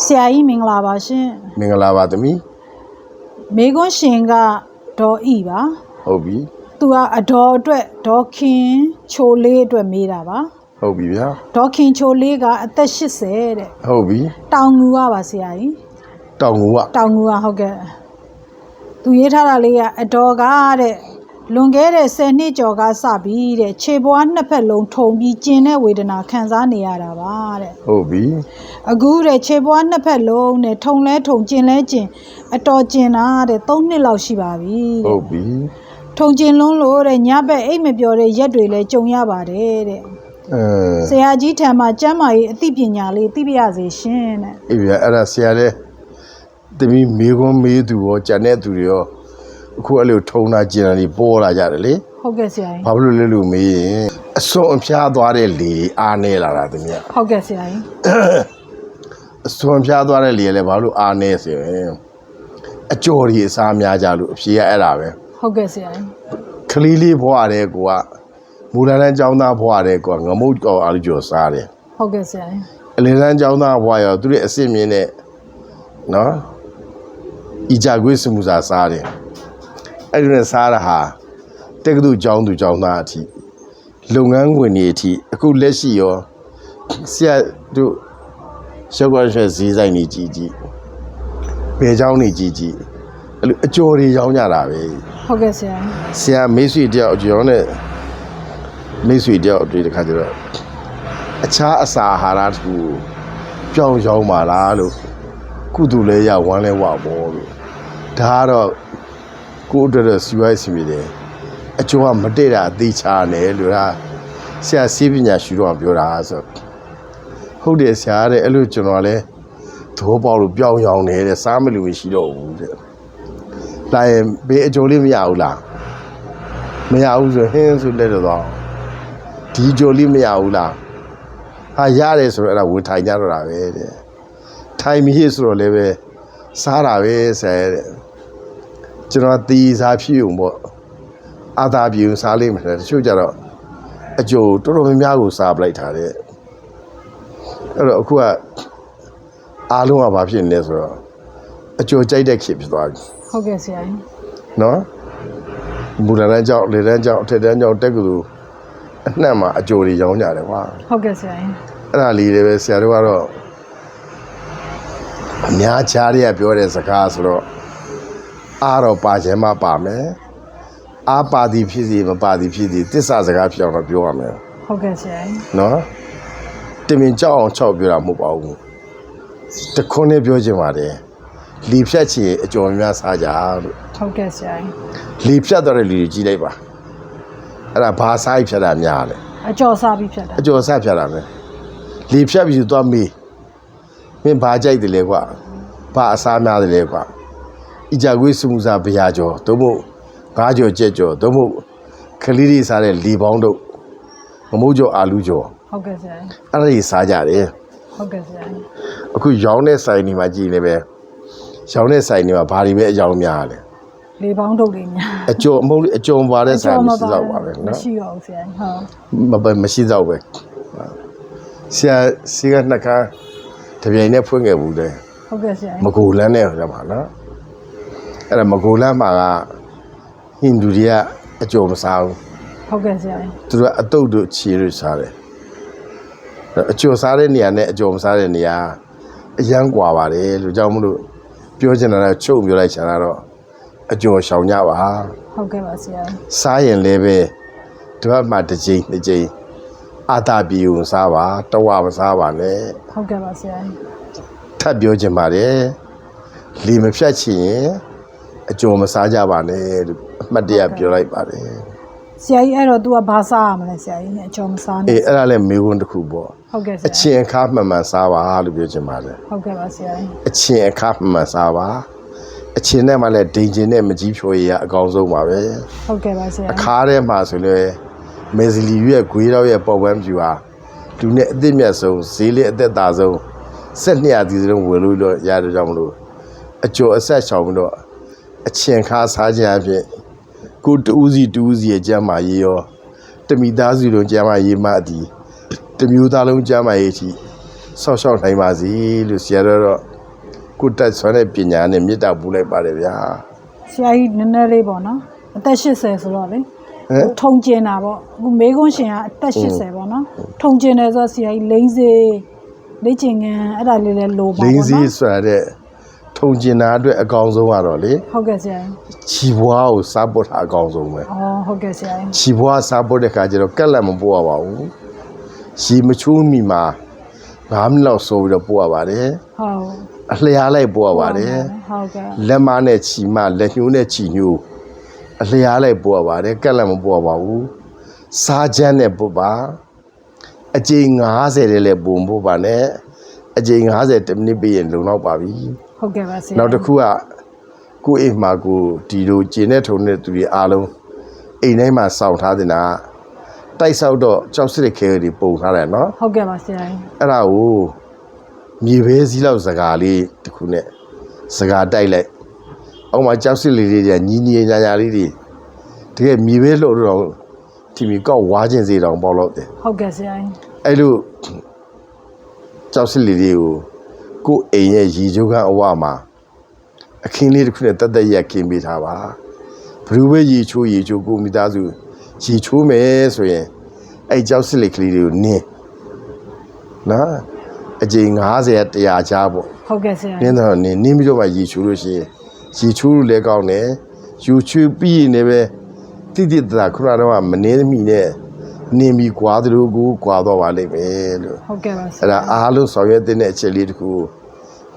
ဆရာကြီးမင်္ဂလာပါရှင်မင်္ဂလာပါသမီးမေကွန်းရှင်ကဒေါ်ဤပါဟုတ်ပြီသူကအဒေါ်အတွက်ဒေါ်ခင်ချိုလေးအတွက်မေးတာပါဟုတ်ပြီဗျာဒေါ်ခင်ချိုလေးကအသက်80တဲ့ဟုတ်ပြီတောင်ငူကပါဆရာကြီးတောင်ငူကတောင်ငူကဟုတ်ကဲ့သူရေးထားတာလေးကအဒေါ်ကတဲ့ လွန်ခဲ့တဲ့10နှစ်ကျော်ကစပြီးတဲ့ ခြေပွားနှစ်ဖက်လုံးထုံပြီး ကျင်တဲ့ဝေဒနာခံစားနေရတာပါတဲ့ဟုတ်ပြီအခုတဲ့ခြေပွားနှစ်ဖက်လုံးနဲ့ထုံလဲထုံကျင်လဲကျင်အတော်ကျင်တာတဲ့3နှစ်လောက်ရှိပါပြီတဲ့ဟုတ်ပြီထုံကျင်လုံးလို့တဲ့ညဘက်အိတ်မပြောတဲ့ရက်တွေလဲကြုံရပါတယ်တဲ့အဲဆရာကြီးထံမှာကျမ်းမာရေးအသိပညာလေးသိပြရစေရှင်တဲ့အေးဗျာအဲ့ဒါဆရာလဲသမီးမေခွန်းမေးသူရောကြံတဲ့သူတွေရော အခုအဲ့လိုထုံတာကျင်တာတွေပေါ်လာကြတယ်လေဟုတ်ကဲ့ဆရာကြီးဘာဖြစ်လို့လဲလို့မေးရင်အစွန်အဖျားသွားတဲ့လေအားနေလာတာသမီးကဟုတ်ကဲ့ဆရာကြီးအစွန်ဖျားသွားတဲ့လေလည်းဘာလို့အားနေဆိုရင်အကျော်ကြီးအစားများကြလို့အဖြေကအဲ့ဒါပဲဟုတ်ကဲ့ဆရာကြီးကလေးလေးဘွားတဲ့ကိုကမူလတန်းကျောင်းသားဘွားတဲ့ကိုကငမုတ်ကောအားလို့ကြော်စားတယ်ဟုတ်ကဲ့ဆရာကြီးအလယ်တန်းကျောင်းသားဘွားရောသူရဲ့အစ်စ်မြင့်နဲ့နော်ဤကြကွေးစမှုစာစားတယ် အဲ့ဒီနဲ့စားတာဟာတက္ကသိုလ်ကျောင်းသူကျောင်းသားအထိလုပ်ငန်းဝင်တွေအထိအခုလက်ရှိရောဆရာတို့ရှောက်ရွှဲဈေးဆိုင်နေကြည့်ကြည့်ဘယ်ကျောင်းနေကြည့်ကြည့်အဲ့လိုအကျော်တွေရောင်းကြတာပဲဟုတ်ကဲ့ဆရာကြီးဆရာမေးဆွေတယောက်ကျွန်တော်နဲ့မေးဆွေတယောက်တွေ့တဲ့ခါကျတော့အခြားအစာအာဟာရတစ်ခုကြောင်းရောင်းပါလားလို့ကုသူလဲရဝမ်းလဲဝပေါ်လို့ဒါကတော့ ကိုယ့်အတွက်တော့စီဝိုင်းစီမီတယ်အကျိုးကမတည့်တာအသေးချာတယ်လို့ဟာဆရာစီးပညာရှူတော့ပြောတာဆိုဟုတ်တယ်ဆရာတဲ့အဲ့လိုကျွန်တော်လဲသဘောပေါက်လို့ပြောင်းရောင်းတယ်တဲ့စားမလို့မရှိတော့ဘူးတဲ့ဒါရင်ဘေးအကျိုးလေးမရဘူးလားမရဘူးဆိုဟင်းဆိုလက်တော့ဒီကြိုလေးမရဘူးလားဟာရတယ်ဆိုတော့အဲ့ဒါဝေထိုင်ကြတော့တာပဲတဲ့ထိုင်မီးဆိုတော့လည်းပဲစားတာပဲဆဲတဲ့ ကျွန်တော်တီးစားဖြစ်ုံပေါ့အာသာပြေစားလိမ့်မယ်တချို့ကြတော့အကျိုးတော်တော်များများကိုစားပလိုက်တာတဲ့အဲ့တော့အခုကအားလုံးကဘာဖြစ်နေလဲဆိုတော့အကျိုးကြိုက်တဲ့ခေတ်ဖြစ်သွားပြီဟုတ်ကဲ့ဆရာကြီးနော်မူလတန်းကျောင်းလေတန်းကျောင်းအထက်တန်းကျောင်းတက်ကလူအနှံ့မှာအကြိုတွေရောင်းကြတယ်ကွာဟုတ်ကဲ့ဆရာကြီးအဲ့ဒါလေးတွေပဲဆရာတို့ကတော့အများချားတွေကပြောတဲ့စကားဆိုတော့ အားတော့ပါခြင်းမပါမယ်အားပါသည်ဖြစ်စီမပါသည်ဖြစ်စီတစ္ဆာစကားပြောင်းတော့ပြောရမယ်ဟုတ်ကဲ့ဆရာကြီးနော်တင်မြင်ကြောက်အောင်ချောက်ပြောတာမဟုတ်ပါဘူးတခွန်းနဲ့ပြောချင်ပါတယ်လီဖြတ်ချင်အကျော်များစားကြလို့ဟုတ်ကဲ့ဆရာကြီးလေဖြတ်တော့တဲ့လူတွေကြီးလိုက်ပါအဲ့ဒါဘာစားဖြတ်တာများလဲအကျော်စားပြီးဖြတ်တာအကျော်စားဖြတ်တာပဲလေဖြတ်ပြီးဆိုတော့မေးမင်းဘာကြိုက်တယ်လဲကွာဘာအစားများတယ်လဲကွာ အကြကွေးစုမှုစားဘရာကျော်သို့မဟုတ်ငါးကျော်ကြက်ကျော်သို့မဟုတ်ခလီတွေစားတဲ့လေပေါင်းတို့မမိုးကျော်အာလူကျော်ဟုတ်ကဲ့ဆရာကြီးအဲ့ဒါကြီးစားကြတယ်ဟုတ်ကဲ့ဆရာကြီးအခုရောင်းတဲ့ဆိုင်တွေမှာကြည်နေပဲရောင်းတဲ့ဆိုင်တွေမှာဘာတွေပဲအကြောင်းများလဲလေပေါင်းထုတ်လေးများအကျော်အမဟုတ်လေအကျော်ပါတဲ့ဆိုင်မရှိတော့ပါပဲမနော်ရှိတော့ဘူးဆရာကြီးဟုတ်မပမရှိတော့ပဲဆရာစီကနှစ်ခါတပြိုင်နဲ့ဖွင့်ခဲ့ဘူးတဲ့ဟုတ်ကဲ့ဆရာမကြီးကူလန်းနဲ့ဟိုမှာနော် အဲ့ဒါမကိုလမ်းမှာကဟိန္ဒူတွေကအကြော်မစားဘူးဟုတ်ကဲ့ဆရာကြီးသူတို့အတုတ်တို့ခြေတို့စားတယ်အကျော်စားတဲ့နေရာနဲ့အကျော်မစားတဲ့နေရာအရန်ကွာပါတယ်လို့ကြောင့်မလို့ပြောချင်တာကချုပ်ပြောလိုက်ချင်တာတော့အကျော်ရှောင်ကြပါဟုတ်ကဲ့ပါဆရာစားရင်လည်းပဲတစ်ပတ်မှတစ်ကြိမ်နှစ်ကြိမ်အာတာပီကိုစားပါတဝမစားပါနဲ့ဟုတ်ကဲ့ပါဆရာထပ်ပြောချင်ပါတယ်လီမဖြတ်ချင်ရင် အကျော်မစားကြပါနဲ့လို့အမှတ်တရပြောလိုက်ပါတယ်ဆရာကြီးအဲ့တော့ तू ကဘာစားရမလဲဆရာကြီးနဲ့အကျော်မစားနဲ့အေးအဲ့ဒါလည်းမေးခွန်းတစ်ခုပေါ့ဟုတ်ကဲ့ဆအရာချကြီးင်အခါမှန်မှန်စားပါလို့ပြောချင်ပါတယ်ဟုတ်ကဲ့ပါဆရာကြီးအချင်အခါမှန်မှန်စားပါအချင်နဲ့မှလည်းဒိန်ချင်နဲ့မကြီးဖြိုရရအကောင်းဆုံးပါပဲဟုတ်ကဲ့ပါဆရာအကြီးခါထဲမှာဆိုလဲမေဇလီရဲ့ဂွေးတော့ရဲ့ပေါ်ပန်းပြူဟာသူနဲ့အသက်မြတ်ဆုံးဈေးလေးအသက်သာဆုံးဆက်နှစ်ရာသီစလုံးဝယ်လို့လို့ရတဲ့ကြောင့်မလို့အကျော်အဆက်ချောင်ပြီးတော့ အချင်ခါစားခြင်းအဖြစ်ကိုတူးစီတူးစီရဲ့ကျမ်းမာရေးရောတမိသားစုလုံးကျမ်းမာရေးမှအသည်တစ်မျိုးသားလုံးကျမ်းမာရေးချီဆောက်ရှောက်နိုင်ပါစီလို့ဆရာတော်တော့ကိုယ်တက်ဆွမ်းတဲ့ပညာနဲ့မေတ္တာပူလိုက်ပါတယ်ဗျာဆရာကြီးနည်းနည်းလေးပေါ့နော်အသက်80ဆိုတော့လေဟမ်ထုံကျင်တာပေါ့အခုမေကွန်းရှင်ကအသက်80ပေါ့နော်ထုံကျင်တယ်ဆိုတော့ဆရာကြီးလိမ့်စေလေ့ကျင်ငန်းအဲ့ဒါလေးလည်းလိုပါလိန်ပေါ့စီနော်ဆိုတာတဲ့ ထုံကျင်တာအတွက်အကောင်းဆုံးကတော့လေဟုတ်ကဲ့ဆရာကြီးခြီဘွားကိုစားပုတ်တာအကောင်းဆုံးပဲအော်ဟုတ်ကဲ့ဆရာကြီးခြီဘွားစားပုတ်တဲ့ခါကျတော့ကက်လက်မပို့ရပါဘူးရီမချိုးမီမှာ9မိနစ်လောက်ဆိုပြီးတော့ပို့ရပါတယ်ဟုတ်အလျားလိုက်ပို့ရပါတယ်ဟုတ်ကဲ့လက်မနဲ့ခြီမလက်ညှိုးနဲ့ခြီညိုးအလျားလိုက်ပို့ရပါတယ်ကက်လက်မပို့ရပါဘူးစားချမ်းနဲ့ပို့ပါအကြိမ်90တဲ့လည်းပုံပို့ပါနဲ့အကြိမ်90တမိနစ်ပြည့်ရင်လုံလောက်ပါပြီ ဟုတ်ကဲ့ပါဆရာနောက်တစ်ခုကကိုယ့်အိမ်မှာကိုဒီလိုကျင်တဲ့ထုံတဲ့သူတွေအားလုံးအိမ်ထဲမှာစောင့်ထားတဲ့နာတိုက်ဆောက်တော့ကြောက်စစ်ခဲတွေပုံထားတယ်နော်ဟုတ်ကဲ့ပါဆရာကြီးအဲ့ဒါကိုမြေပဲစည်းလောက်စကားလေးတစ်ခုနဲ့စကားတိုက်လိုက်အောက်မှာကြောက်စစ်လေးတွေကညီညီညာညာလေးတွေတကယ်မြေပဲလို့တော့ဒီမီကောက်ဝါခြင်းစေတောင်ပေါ့လို့တယ်ဟုတ်ကဲ့ဆရာကြီးအဲ့လိုကြောက်စစ်လေးတွေကို ကိုယ့်အိမ်ရဲ့ရီချိုးကအဝမှာအခင်းလေးတစ်ခုနဲ့တက်တက်ရက်ခင်းပေးထားပါဘယ်လိုပဲရီချိုးရီချိုးကိုမိသားစုရီချိုးမယ်ဆိုရင်အဲ့ကြောက်စစ်လေးကလေးတွေကိုနင်းနော်အကြိမ်90 100ချားပေါ့ဟုတ်ကဲ့ဆရာနကြီးင်းတော့နင်းနင်းပြီးတော့မှရီချိုးလို့ရှိရင်ရီချိုးလို့လည်းကောင်းတယ်ယူချွေးပြီးရင်လည်းပဲတိတိတသာခုနကတော့မနေသမီနဲ့နင်းပြီးကွာသလိုကိုကွာတော့ပါလိမ့်မယ် လို့ဟုတ်ကဲ့ပါဆအဲ့ရာဒါအားလုံးဆောင်ရွက်တဲ့အချက်လေးတစ်ခုကို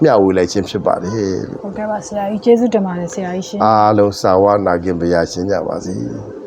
မျှဝေလိုက်ခြင်းဖြစ်ပါတယ်လို့ဟုတ်ကဲ့ပါဆရာကြီးကျေးဇူးတင်ပါတယ်ဆရာကြီးရှင်အားလုံးစာဝနာခင်ဗျာရှင်းကြပါစေ။